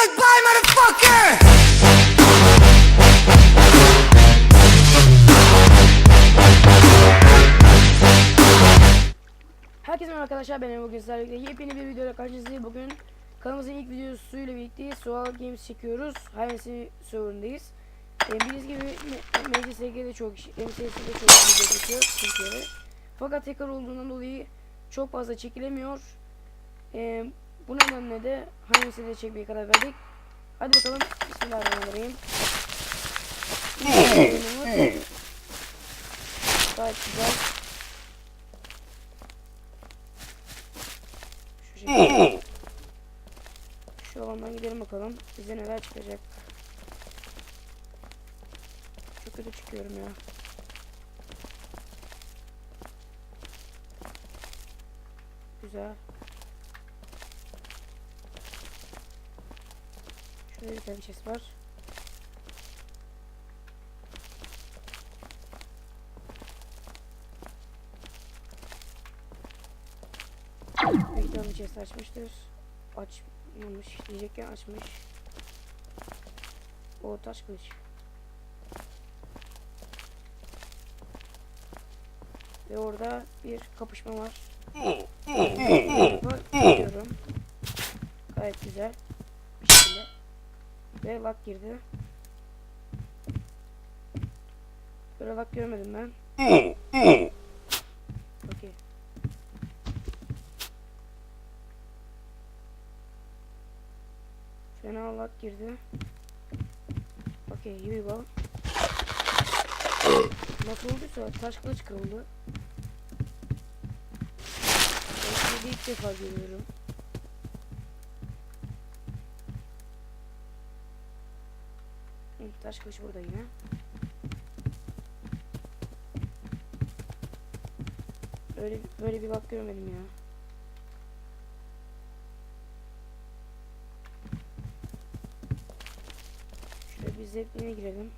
Goodbye, motherfucker! Herkese merhaba arkadaşlar ben bugün sizlerle yepyeni bir videoyla karşınızdayım. Bugün kanalımızın ilk videosuyla birlikte Sual Games çekiyoruz. Hayvansi serverındayız. Ee, bildiğiniz gibi MCSG'de çok iş, MCSG'de çok video çekiyor Türkiye'de. Fakat tekrar olduğundan dolayı çok fazla çekilemiyor. Ee, bu nedenle de Hayvansi'de çekmeye karar verdik. Hadi bakalım Bismillahirrahmanirrahim. Gayet güzel. Şu. Şu alandan gidelim bakalım. Bize neler çıkacak. Çok kötü çıkıyorum ya. Güzel. Şurada bir chest var. Büyük ihtimalle chest açmıştır. Açmamış diyecekken açmış. O taş kılıç. Ve orada bir kapışma var. Bakıyorum. Gayet güzel. Ve lag girdi. Böyle lag görmedim ben. Okey. Fena lag girdi. Okey, here we. Nasıl olduysa taş kılıç kırıldı. De ilk defa görüyorum. Taş kılıç burada yine. Böyle böyle bir bak görmedim ya. Şöyle bir zepline girelim.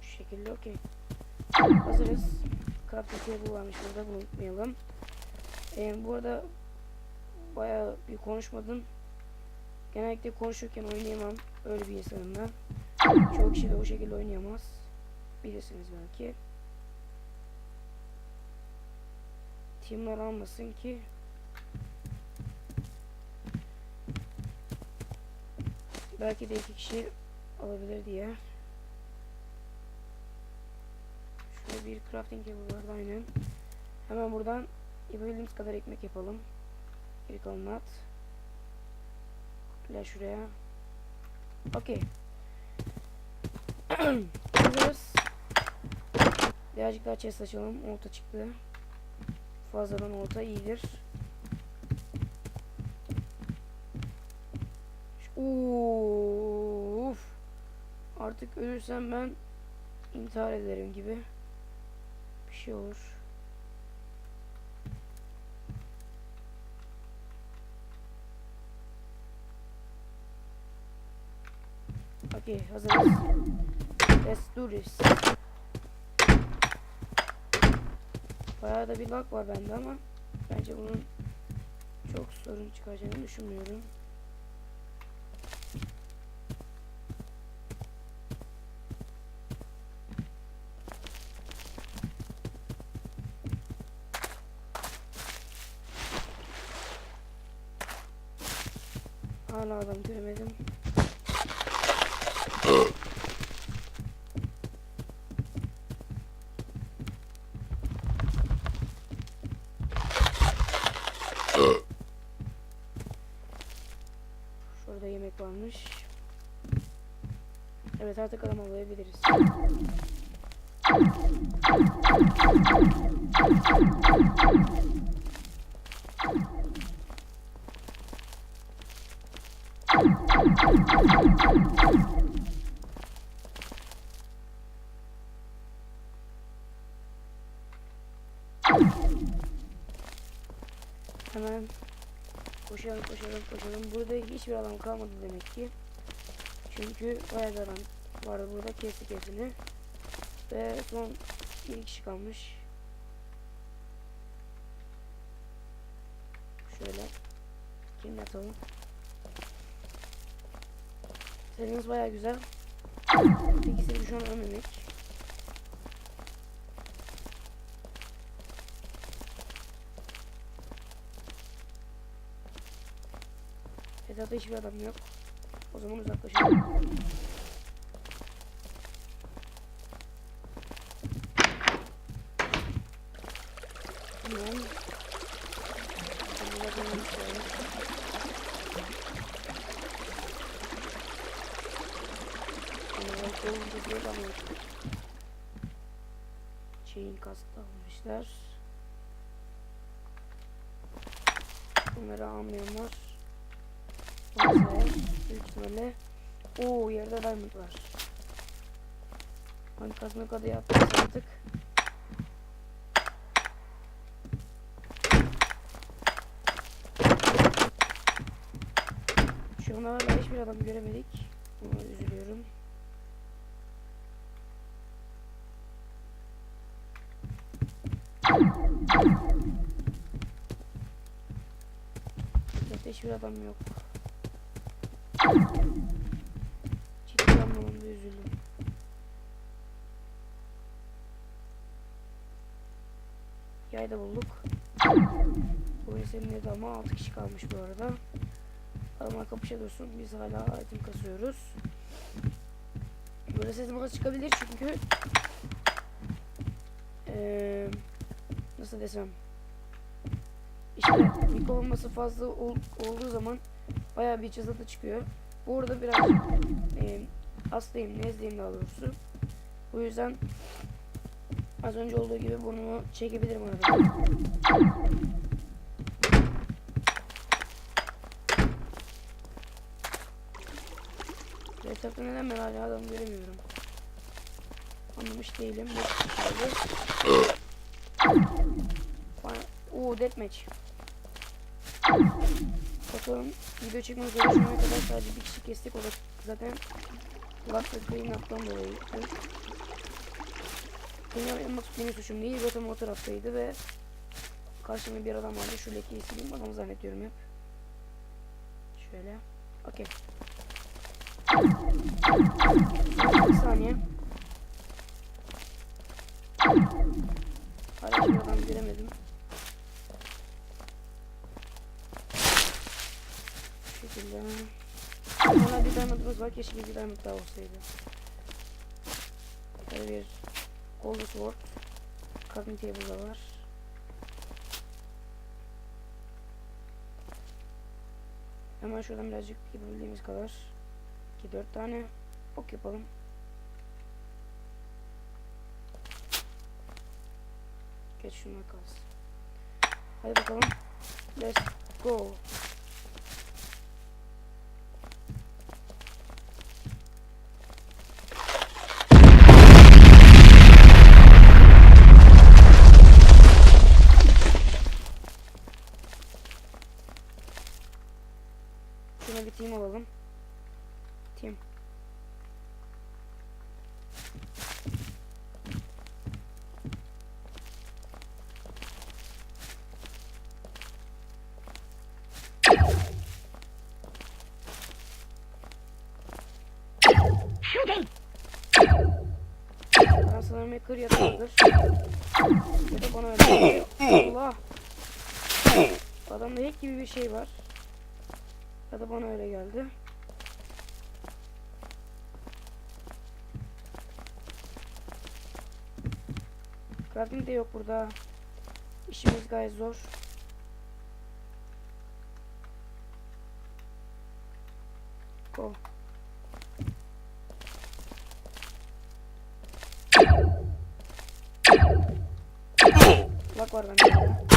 Şu şekilde okey. Hazırız. Craft table varmış burada bunu. Ee, bu arada bayağı bir konuşmadım. Genellikle konuşurken oynayamam. Öyle bir insanım ben. Çoğu kişi de o şekilde oynayamaz. Bilirsiniz belki. Teamler almasın ki belki de iki kişi alabilir diye. Şurada bir crafting table var aynen. Hemen buradan yapabildiğimiz kadar ekmek yapalım. Kalanını at. Gel şuraya. Okey. Hazırız. Birazcık daha chest açalım. Olta çıktı. Fazladan olta iyidir. Uf. Artık ölürsem ben intihar ederim gibi bir şey olur. Okey hazırız. Let's do this. Bayağı da bir lag var bende ama bence bunun çok sorun çıkaracağını düşünmüyorum. Hala adam göremedim. Şurada yemek varmış. Evet artık adam avlayabiliriz. Hemen koşalım koşalım koşalım. Burada hiçbir adam kalmadı demek ki. Çünkü bayağı bir adam vardı burada kesti kesini. Ve son Bir kişi kalmış. Şöyle. Kim atalım. Seriniz baya güzel. Peki seni şu an ölmemek. Etrafta hiçbir adam yok. O zaman uzaklaşalım. Tamam. Şeyin kastı almışlar. Bunları almayanlar. Büyük ihtimalle. Oo yerde diamond var. Hangi kazma kadar yaptık artık. Şu an hala hiçbir adam göremedik. Buna üzülüyorum. Hiçbir adam yok. Anlamda üzüldüm. Yay bulduk. Bu dedi ama 6 kişi kalmış bu arada. Adamlar kapışa dursun. Biz hala item kasıyoruz. Böyle ses bana çıkabilir çünkü eee nasıl desem işte mik olması fazla ol- olduğu zaman bayağı bir cızıltı çıkıyor. Bu arada biraz eee hastayım, nezleyim daha doğrusu. Bu yüzden az önce olduğu gibi burnumu çekebilirim arada. Reset'te neden ben hala adam göremiyorum? Anlamış değilim. Bana... Oo deathmatch. Bakalım video çekmek üzere şu ana kadar sadece bir kişi kestik o da zaten Last Clean Up'tan dolayı. Clean yapmak benim suçum değil. Zaten o taraftaydı ve karşımda bir adam vardı. Şu lekeyi sileyim. Adamı zannediyorum hep. Şöyle. Okey. Bir saniye. Hala hiçbir adam Bu şekilde. Hala bir diamondımız var. Keşke bir diamond daha olsaydı. Böyle bir gold sword. Crafting table da var. Hemen şuradan birazcık yapabildiğimiz kadar. 2 4 tane ok yapalım. Geç şunlar kalsın. Hadi bakalım. Let's go. Şuna bir team alalım. Team. Ben sanırım hacker ya da hacker. Ya da bana öyle. Allah. Adamda hack gibi bir şey var. Ya da bana öyle geldi. Crafting de yok burada. İşimiz gayet zor. Go. Bak var bende.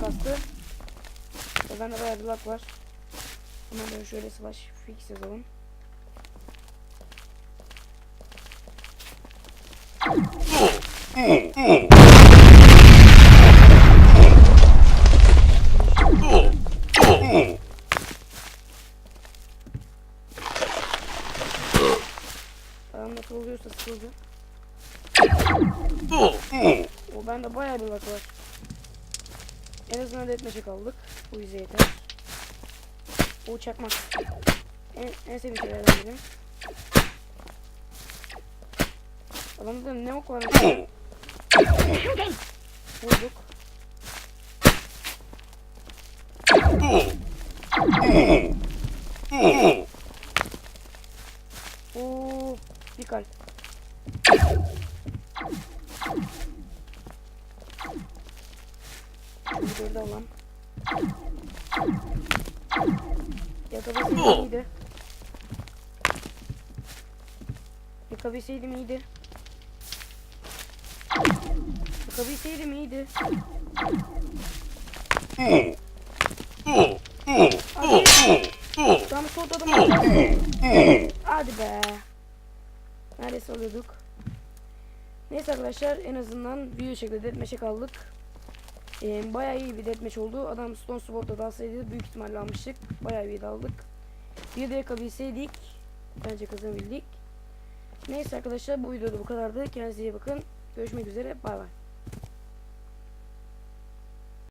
kastı. Ve bende bayağı bir lag var. Ama ben şöyle slash fix yazalım. Adam da kırılıyorsa sıkıldı. O bende bayağı bir lag var. En azından detmeşe kaldık. Bu bize yeter. O çakmak. En, en sevdiğim şeylerden biri. Adamda ne ok var? Vurduk. Oo, bir kalp. Yakabilseydim iyiydi. Yakabilseydim iyiydi. Yakabilseydim iyiydi. Tam soğutladım. Hadi be. Neredeyse alıyorduk. Neyse arkadaşlar en azından video şekilde deathmatch'e kaldık. Ee, bayağı iyi bir deathmatch oldu. Adam Stone Sword'da dalsaydı büyük ihtimalle almıştık. Bayağı iyi daldık. Bir de yakabilseydik bence kazanabildik. Neyse arkadaşlar bu videoda bu kadardı. Kendinize iyi bakın. Görüşmek üzere. Bay bay.